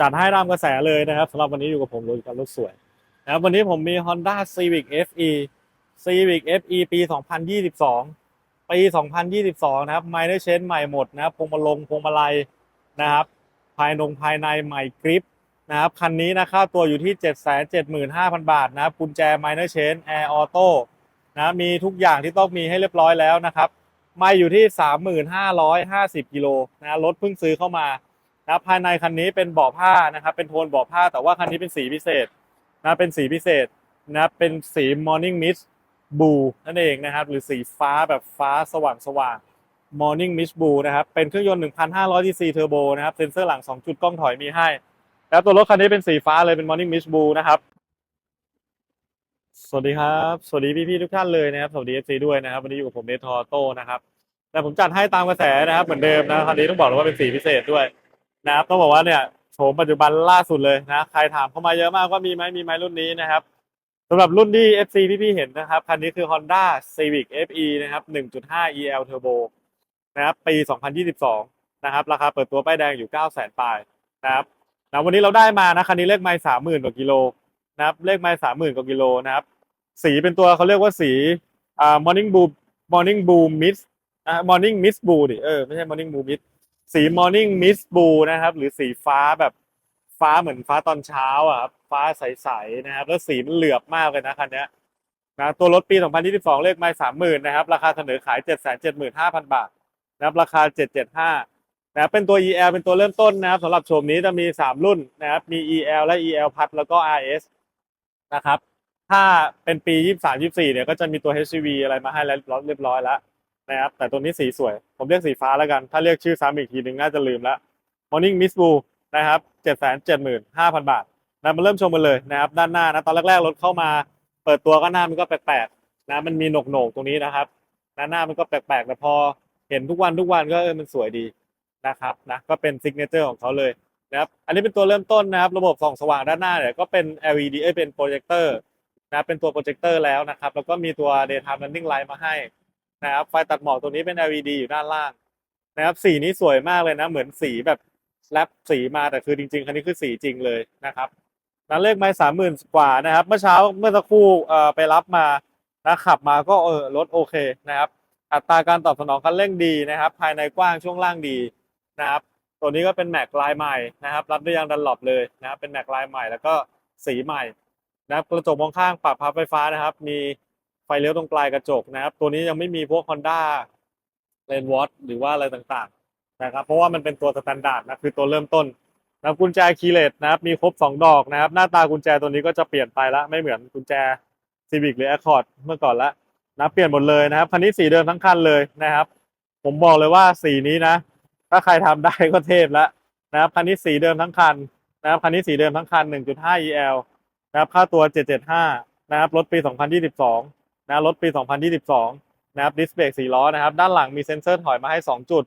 จัดให้ตามกระแสเลยนะครับสำหรับวันนี้อยู่กับผมรถกับรถสวยนะครับวันนี้ผมมี Honda Civic FE Civic FE ปี 2022 ปี 2022 นะครับไมเนอร์เชนใหม่หมดนะครับพวงมาลงพวงมาลัยนะครับ ภายนงภายในใหม่กริปนะครับคันนี้นะค่าตัวอยู่ที่ 775,000 บาทนะครับกุญแจไมเนอร์เชนแอร์ออโต้นะมีทุกอย่างที่ต้องมีให้เรียบร้อยแล้วนะครับไม่อยู่ที่ 3,550กิโลนะรถเพิ่งซื้อเข้ามา นะภายในคันนี้เป็นเบาะผ้านะครับเป็นโทนเบาะผ้า แต่ว่าคันนี้เป็นสีพิเศษนะเป็นสีพิเศษนะเป็นสี Morning Mist Blue นั่นเองนะครับหรือสีฟ้าแบบฟ้าสว่างสว่าง Morning Mist Blue นะครับเป็นเครื่องยนต์ 1,500 cc Turbo นะครับเซ็นเซอร์หลัง 2 จุดกล้องถอยมีให้ แล้วตัวรถคันนี้เป็นสีฟ้าเลยเป็น Morning Mist Blue นะครับสวัสดีครับ สวัสดีพี่ๆทุกท่านเลยนะครับ สวัสดี FC ด้วยนะครับ วันนี้อยู่กับผมเนทอโต้นะครับ แต่ผมจัดให้ตามกระแสนะครับ เหมือนเดิมนะคันนี้ต้องบอกเลยว่าเป็นสีพิเศษด้วย นะครับต้องบอกว่าเนี่ยโฉมปัจจุบันล่าสุดเลยนะใครถามเข้ามาเยอะมากว่ามีไหมมีไหมรุ่นนี้นะครับสำหรับรุ่นที่ FC พี่ๆเห็นนะครับคันนี้คือ Honda Civic FE นะครับ 1.5 EL Turbo นะครับปี 2022 นะครับ ราคาเปิดตัวป้ายแดงอยู่ 9 0 0 0 0 0ปลายนะครับนะวันนี้เราได้มานะคันนี้เลขไมล์30,000กว่ากิโลนะครับเลขไมล์30,000กว่ากิโลนะครับสีเป็นตัวเขาเรียกว่าสีอ่า Morning Blue Morning Blue Mist อ่า Morning Mist Blue ดิเออไม่ใช่ Morning Blue Mist สี Morning Mist Blue นะครับ หรือสีฟ้าแบบฟ้าเหมือนฟ้าตอนเช้าอะครับฟ้าใสๆนะครับ แล้วสีมันเหลือบมากเลยนะคันนี้นะตัวรถปี 2022 เลขไมล์30,000นนะครับ ราคาเสนอขาย 775,000 บาทนะครับราคา 775นะเป็นตัว EL เป็นตัวเริ่มต้นนะครับสำหรับโฉมนี้จะมี 3 รุ่นนะครับ มี EL และ EL พัดแล้วก็ RS นะครับ ถ้าเป็นปี 23 24 เนี่ยก็จะมีตัว HCV อะไรมาให้แล้วเรียบร้อยแล้ว นะครับ แต่ตัวนี้สีสวย ผมเรียกสีฟ้าแล้วกัน ถ้าเรียกชื่อซ้ำอีกทีหนึ่งน่าจะลืมแล้ว Morning Mist Blue นะครับ775,000 บาทนะมาเริ่มชมกันเลยนะครับ ด้านหน้านะตอนแรกๆรถเข้ามา เปิดตัวก็หน้ามันก็แปลกๆนะมันมีโหนกๆตรงนี้นะครับน้าหน้ามันก็แปลกๆแต่พอเห็นทุกวันทุกวันก็เออมันสวยดีนะครับนะก็เป็นซิกเนเจอร์ของเขาเลยนะครับอันนี้เป็นตัวเริ่มต้นนะครับ ระบบส่องสว่างด้านหน้าเนี่ยก็เป็น LED เอ้ยเป็นโปรเจคเตอร์นะเป็นตัวโปรเจคเตอร์แล้วนะครับ แล้วก็มีตัว daytime running light มาให้ นะครับไฟตัดหมอกตัวนี้เป็น LED อยู่ด้านล่างนะครับสีนี้สวยมากเลยนะ เหมือนสีแบบแรปสีมาแต่คือจริงๆคันนี้คือสีจริงเลยนะครับนั้นเลขไม้สามหมื่นกว่านะครับ เมื่อเช้าเมื่อสักครู่เอ่อไปรับมานะขับมาก็เออรถโอเคนะครับ อัตราการตอบสนองคันเร่งดีนะครับ ภายในกว้างช่วงล่างดีนะครับ ตัวนี้ก็เป็นแม็กลายใหม่นะครับ รับด้วยยางดันหลบเลยนะครับเป็นแม็กลายใหม่แล้วก็สีใหม่นะครับกระจกมองข้างปรับพับไฟฟ้านะครับ มี ไฟเลี้ยวตรงปลายกระจกนะครับ ตัวนี้ยังไม่มีพวก Honda l a n e w a t หรือว่าอะไรต่างๆนะครับเพราะว่ามันเป็นตัวสแตนดาร์ดนะคือตัวเริ่มต้นนะกุญแจคีเลสนะครับมีครบ 2 ดอกนะครับ หน้าตากุญแจตัวนี้ก็จะเปลี่ยนไปละไม่เหมือนกุญแจ Civic หรือ Accord เมื่อก่อนละนะเปลี่ยนหมดเลยนะครับคันนี้สีเดิมทั้งคันเลยนะครับ ผมบอกเลยว่าสีนี้นะ ถ้าใครทำได้ก็เทพแล้วนะครับคันนี้สีเดิมทั้งคันนะครับคันนี้สีเดิมทั้งคัน 1.5 EL นะครับค่าตัว 775 นะครับรถปี 2022 นะรถปี 2022 นะครับดิสเบรก4ล้อนะครับ ด้านหลังมีเซ็นเซอร์ถอยมาให้ 2 จุด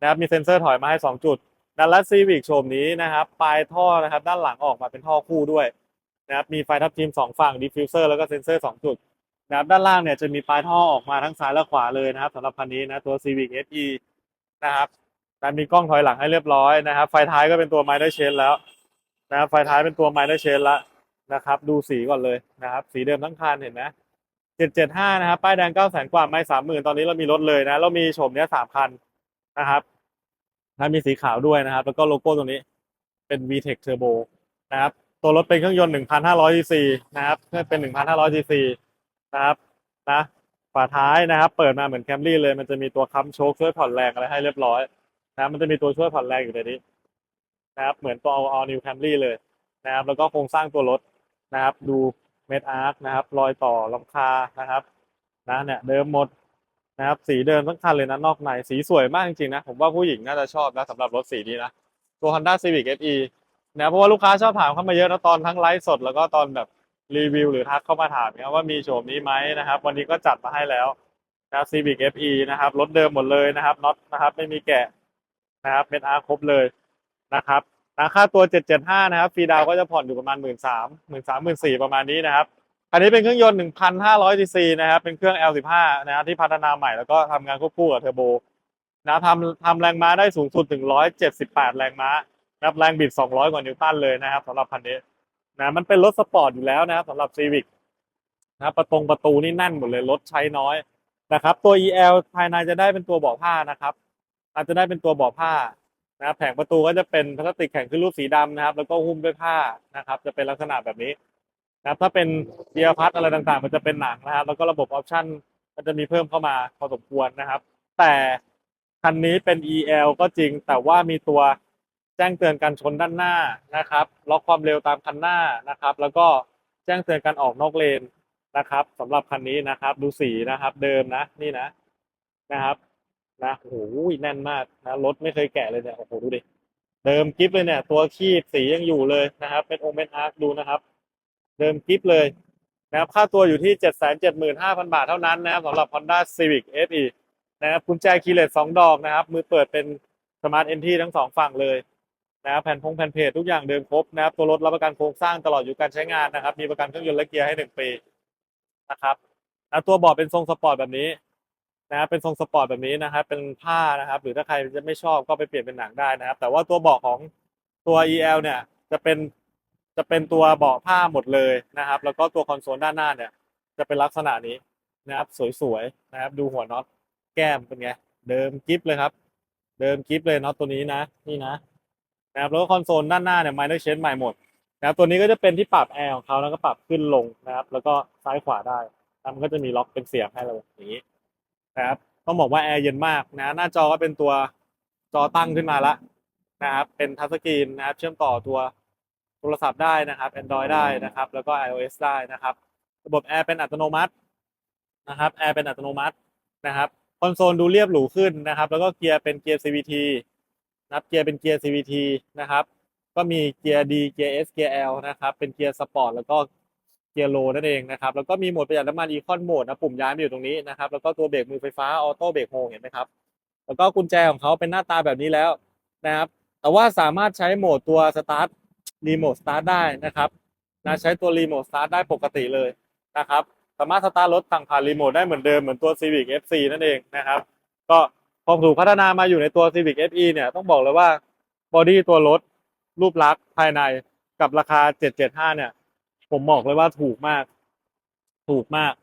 นะครับมีเซ็นเซอร์ถอยมาให้ 2 จุดนะและซีวิกโฉมนี้นะครับปลายท่อนะครับ ด้านหลังออกมาเป็นท่อคู่ด้วยนะครับมีไฟทับทิม2ฝั่งดิฟฟิวเซอร์แล้วก็เซ็นเซอร์ 2 จุดนะครับด้านล่างเนี่ยจะมีปลายท่อออกมาทั้งซ้ายและขวาเลยนะครับสำหรับคันนี้นะตัว Civic SE นะครับนะมีกล้องถอยหลังให้เรียบร้อยนะครับ ไฟท้ายก็เป็นตัว Mider Chain แล้วนะครับไฟท้ายเป็นตัว Mider Chain แล้วนะครับ ดูสีก่อนเลยนะครับ สีเดิมทั้งคันเห็นไหม เจ็ดเจ็ดห้านะครับ ป้ายแดงเก้าแสนกว่าไม่สามหมื่นตอนนี้เรามีรถเลยนะ เรามีโฉมเนี้ยสามคันนะครับนะมีสีขาวด้วยนะครับ แล้วก็โลโก้ตรงนี้เป็น VTEC Turbo นะครับ ตัวรถเป็นเครื่องยนต์ 1,500 cc นะครับเป็น 1,500 cc นะครับนะฝาท้ายนะครับ เปิดมาเหมือนแคมรี่เลย มันจะมีตัวค้ำโชคช่วยผ่อนแรงอะไรให้เรียบร้อยนะมันจะมีตัวช่วยผ่อนแรงอยู่ในนี้นะครับ เหมือนตัว All New Camry เลยนะครับ แล้วก็โครงสร้างตัวรถนะครับ ดู เม็ดอาร์คนะครับ รอยต่อลำคานะครับนะเนี่ยเดิมหมดนะครับ สีเดิมทั้งคันเลยนะนอกในสีสวยมากจริงๆนะ ผมว่าผู้หญิงน่าจะชอบนะสำหรับรถสีนี้นะ ตัว Honda Civic SE นะเพราะว่าลูกค้าชอบถามเข้ามาเยอะนะตอนทั้งไลฟ์สดแล้วก็ตอนแบบรีวิวหรือทักเข้ามาถามนี่ยว่ามีโฉมนี้ไหมนะครับ วันนี้ก็จัดมาให้แล้วนะครับ Civic FE นะครับรถเดิมหมดเลยนะครับน็อตนะครับ ไม่มีแกะนะครับเม็ดอาร์ครบเลยนะครับ นะค่าตัว 775 นะครับฟรีดาวก็จะผ่อนอยู่ประมาณ 1 3 0 0 0 1 3 0 0 0ประมาณนี้นะครับอันนี้เป็นเครื่องยนต์ 1,500 cc นะครับเป็นเครื่อง L15 นะครับที่พัฒนาใหม่แล้วก็ทำงานควบคู่กับเทอร์โบนะทำทำแรงม้าได้สูงสุดถึง 178 แรงม้านะครับแรงบิด 200 กว่านิวตันเลยนะครับสำหรับคันนี้นะมันเป็นรถสปอร์ตอยู่แล้วนะครับสำหรับ Civic นะครับประตงประตูนี่แน่นหมดเลยรถใช้น้อยนะครับตัว EL ภายในจะได้เป็นตัวเบาะผ้านะครับ อาจจะได้เป็นตัวเบาะผ้า นะครับแผงประตูก็จะเป็นพลาสติกแข็งขึ้นรูปสีดำนะครับ แล้วก็หุ้มด้วยผ้านะครับ จะเป็นลักษณะแบบนี้นะครับ ถ้าเป็นเกียร์พัดอะไรต่างๆ มันจะเป็นหนังนะครับ แล้วก็ระบบออปชั่นก็จะมีเพิ่มเข้ามาพอสมควรนะครับ แต่คันนี้เป็น EL ก็จริง แต่ว่ามีตัวแจ้งเตือนการชนด้านหน้านะครับล็อกความเร็วตามคันหน้านะครับ แล้วก็แจ้งเตือนการออกนอกเลนนะครับสำหรับคันนี้นะครับ ดูสีนะครับ เดิมนะนี่นะนะครับ นะโอ้โหแน่นมากนะรถไม่เคยแกะเลยเนี่ยโอ้โหดูดิเดิมกิฟเลยเนี่ย ตัวคีบสียังอยู่เลยนะครับ เป็นองค์เป็นอาร์คดูนะครับ เดิมกิฟเลยนะครับค่าตัวอยู่ที่ 775,000 บาทเท่านั้นนะครับสำหรับ Honda Civic SE นะครับกุญแจคีย์เลสสองดอกนะครับ มือเปิดเป็นสมาร์ทเอนทีทั้งสองฝั่งเลยนะครับแผ่นพงแผ่นเพจทุกอย่างเดิมครบนะครับ ตัวรถรับประกันโครงสร้างตลอดอยู่การใช้งานนะครับ มีประกันเครื่องยนต์และเกียร์ให้หนึ่งปีนะครับแล้วตัวเบาะเป็นทรงสปอร์ตแบบนี้ นะครับเป็นทรงสปอร์ตแบบนี้นะครับเป็นผ้านะครับ หรือถ้าใครจะไม่ชอบก็ไปเปลี่ยนเป็นหนังได้นะครับ แต่ว่าตัวเบาะของตัว EL เนี่ยจะเป็นจะเป็นตัวเบาะผ้าหมดเลยนะครับ แล้วก็ตัวคอนโซลด้านหน้าเนี่ย จะเป็นลักษณะนี้นะครับ สวยๆนะครับ ดูหัวน็อตแก้มเป็นไงเดิมกิฟเลยครับ เดิมกิฟเลยน็อตตัวนี้นะ นี่นะนะครับแล้วก็คอนโซลด้านหน้าเนี่ยไมเนอร์เชนใหม่หมดนะครับตัวนี้ก็จะเป็นที่ปรับแอร์ของเขาแล้วก็ปรับขึ้นลงนะครับ แล้วก็ซ้ายขวาได้แล้วมันก็จะมีล็อกเป็นเสียบให้เราอย่างนี้ นะครับต้องบอกว่าแอร์เย็นมากนะหน้าจอก็เป็นตัวจอตั้งขึ้นมาละนะครับเป็นทัชสกรีนนะครับเชื่อมต่อตัวโทรศัพท์ได้นะครับ Android ได้นะครับ แล้วก็ iOS ได้นะครับ ระบบแอร์เป็นอัตโนมัตินะครับแอร์เป็นอัตโนมัตินะครับคอนโซลดูเรียบหรูขึ้นนะครับ แล้วก็เกียร์เป็นเกียร์ CVT นะครับเกียร์เป็นเกียร์ CVT นะครับ ก็มีเกียร์ D เกียร์ S เกียร์ L นะครับ เป็นเกียร์สปอร์ตแล้วก็เกียร์โลนั่นเองนะครับ แล้วก็มีโหมดประหยัดน้ำมันอีคอนโหมดนะปุ่มย้ายมาอยู่ตรงนี้นะครับ แล้วก็ตัวเบรกมือไฟฟ้าออโต้เบรกโฮเห็นไหมครับ แล้วก็กุญแจของเขาเป็นหน้าตาแบบนี้แล้วนะครับ แต่ว่าสามารถใช้โหมดตัวสตาร์ทรีโมทสตาร์ทได้นะครับนะใช้ตัวรีโมทสตาร์ทได้ปกติเลยนะครับ สามารถสตาร์ทรถสั่งผ่านรีโมทได้เหมือนเดิมเหมือนตัว Civic FC นั่นเองนะครับ ก็พอถูกพัฒนามาอยู่ในตัว Civic FE เนี่ยต้องบอกเลยว่าบอดี้ตัวรถรูปลักษณ์ภายในกับราคา 775 เนี่ย ผมบอกเลยว่าถูกมาก ถูกมาก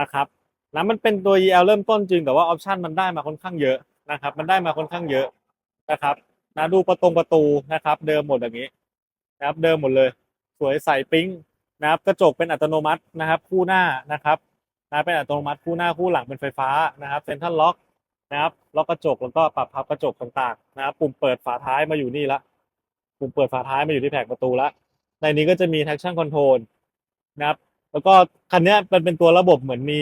นะครับแล้วมันเป็นตัว EL เริ่มต้นจริงแต่ว่าออปชันมันได้มาค่อนข้างเยอะนะครับ มันได้มาค่อนข้างเยอะนะครับนะดูประตงประตูนะครับ เดิมหมดอย่างนี้นะครับ เดิมหมดเลย สวยใสปิ๊งนะครับ กระจกเป็นอัตโนมัตินะครับ คู่หน้านะครับนะเป็นอัตโนมัติคู่หน้าคู่หลังเป็นไฟฟ้านะครับเซ็นทรัลล็อกนะครับล็อกกระจกแล้วก็ปรับพับกระจกต่างๆนะครับ ปุ่มเปิดฝาท้ายมาอยู่นี่ละปุ่มเปิดฝาท้ายมาอยู่ที่แผงประตูละ ในนี้ก็จะมี traction control นะครับ แล้วก็คันนี้มันเป็นตัวระบบเหมือนมี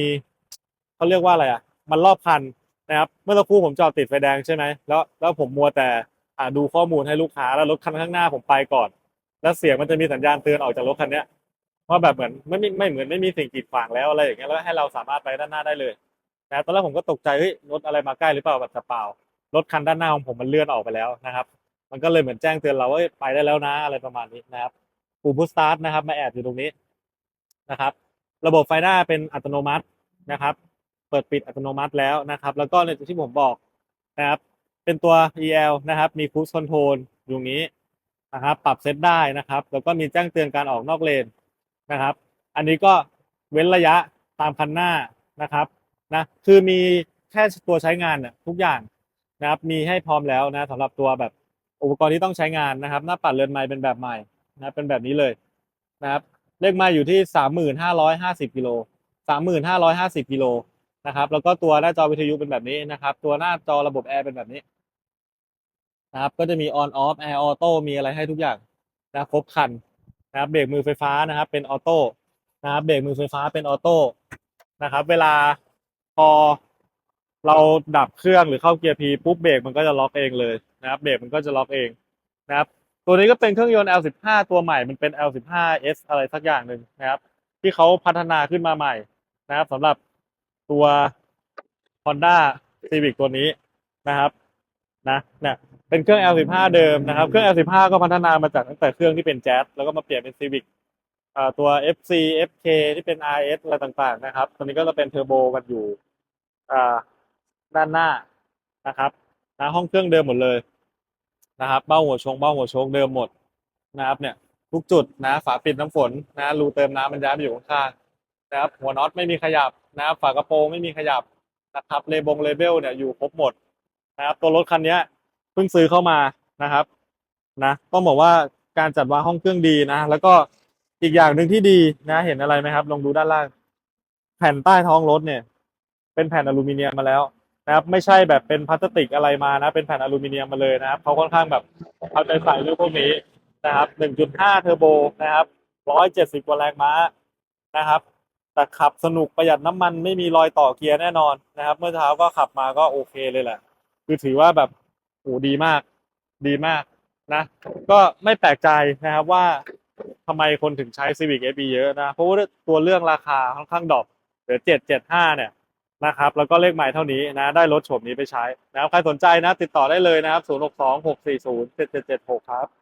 เขาเรียกว่าอะไรอะ มันรอบคันนะครับ เมื่อสักครู่ผมจอดติดไฟแดงใช่ไหมแล้วแล้วผมมัวแต่อ่าดูข้อมูลให้ลูกค้าแล้วรถคันข้างหน้าผมไปก่อน แล้วเสียงมันจะมีสัญญาณเตือนออกจากรถคันเนี้ยว่าแบบเหมือนไม่ไม่ไม่เหมือนไม่มีสิ่งกีดขวางแล้วอะไรอย่างเงี้ยแล้วให้เราสามารถไปด้านหน้าได้เลยนะตอนแรกผมก็ตกใจเฮ้ยรถอะไรมาใกล้หรือเปล่าแบบเปล่ารถคันด้านหน้าของผมมันเลื่อนออกไปแล้วนะครับ มันก็เลยเหมือนแจ้งเตือนเราว่าไปได้แล้วนะอะไรประมาณนี้นะครับ ปุ่มพุชสตาร์ทนะครับ มาแอบอยู่ตรงนี้นะครับ ระบบไฟหน้าเป็นอัตโนมัตินะครับ เปิดปิดอัตโนมัติแล้วนะครับ แล้วก็ในที่ผมบอกนะครับ เป็นตัว EL นะครับ มี Cruise Control อยู่นี้นะครับ ปรับเซตได้นะครับ แล้วก็มีแจ้งเตือนการออกนอกเลนนะครับ อันนี้ก็เว้นระยะตามคันหน้านะครับนะคือมีแค่ตัวใช้งานเนี่ยทุกอย่างนะครับมีให้พร้อมแล้วนะสำหรับตัวแบบอุปกรณ์ที่ต้องใช้งานนะครับ หน้าปัดเรือนไม้เป็นแบบใหม่ นะเป็นแบบนี้เลยนะครับ เลขไม้อยู่ที่สามหมื่นห้าร้อยห้าสิบกิโลสามหมื่นห้าร้อยห้าสิบกิโลนะครับ แล้วก็ตัวหน้าจอวิทยุเป็นแบบนี้นะครับ ตัวหน้าจอระบบแอร์เป็นแบบนี้นะครับ ก็จะมี on off air auto มีอะไรให้ทุกอย่างนะครบครันนะครับ เบรกมือไฟฟ้านะครับ เป็นออโต้นะครับ เบรกมือไฟฟ้าเป็นออโต้นะครับ เวลาพอเราดับเครื่องหรือเข้าเกียร์ P ปุ๊บเบรกมันก็จะล็อกเองเลยนะครับ เบรกมันก็จะล็อกเองนะครับ ตัวนี้ก็เป็นเครื่องยนต์ L15 ตัวใหม่มันเป็น L15S อะไรสักอย่างหนึ่งนะครับ ที่เขาพัฒนาขึ้นมาใหม่นะครับสำหรับตัว Honda Civic ตัวนี้นะครับนะเนี่ยเป็นเครื่อง L15 เดิมนะครับ เครื่อง L15 ก็พัฒนามาจากตั้งแต่เครื่องที่เป็นแจ๊สแล้วก็มาเปลี่ยนเป็น Civic อ่าตัว FC FK ที่เป็น RS อะไรต่างๆ นะครับ ตอนนี้ก็จะเป็นเทอร์โบกันอยู่อ่าด้านหน้านะครับนะห้องเครื่องเดิมหมดเลย นะครับเบ้าหัวชงเบ้าหัวชคเดิมหมดนะครับเนี่ยทุกจุดนะฝาปิดน้ำฝนนะรูเติมน้ำมันย้ายไปอยู่ข้างๆนะครับหัวน็อตไม่มีขยับนะครับฝากระโปรงไม่มีขยับนะครับเลบงเลเบลเนี่ยอยู่ครบหมดนะครับตัวรถคันนี้เพิ่งซื้อเข้ามานะครับนะต้องบอกว่าการจัดวางห้องเครื่องดีนะ แล้วก็อีกอย่างหนึ่งที่ดีนะ เห็นอะไรไหมครับ ลองดูด้านล่าง แผ่นใต้ท้องรถเนี่ย เป็นแผ่นอลูมิเนียมมาแล้ว นะครับไม่ใช่แบบเป็นพลาสติกอะไรมานะ เป็นแผ่นอลูมิเนียมมาเลยนะครับเขาค่อนข้างแบบเอาใจใส่เรื่องพวกนี้นะครับ 1.5 เทอร์โบนะครับ 170 กว่าแรงม้านะครับ แต่ขับสนุกประหยัดน้ำมันไม่มีรอยต่อเกียร์แน่นอนนะครับ เมื่อเช้าก็ขับมาก็โอเคเลยแหละ คือถือว่าแบบโหดีมาก ดีมากนะ ก็ไม่แปลกใจนะครับว่าทำไมคนถึงใช้ Civic FE เยอะนะ เพราะว่าตัวเรื่องราคาค่อนข้างดรอปเหลือ775 เนี่ย นะครับ แล้วก็เลขหมายเท่านี้นะ ได้รถโฉมนี้ไปใช้นะครับ ใครสนใจนะ ติดต่อได้เลยนะครับ 062 640 7776 ครับ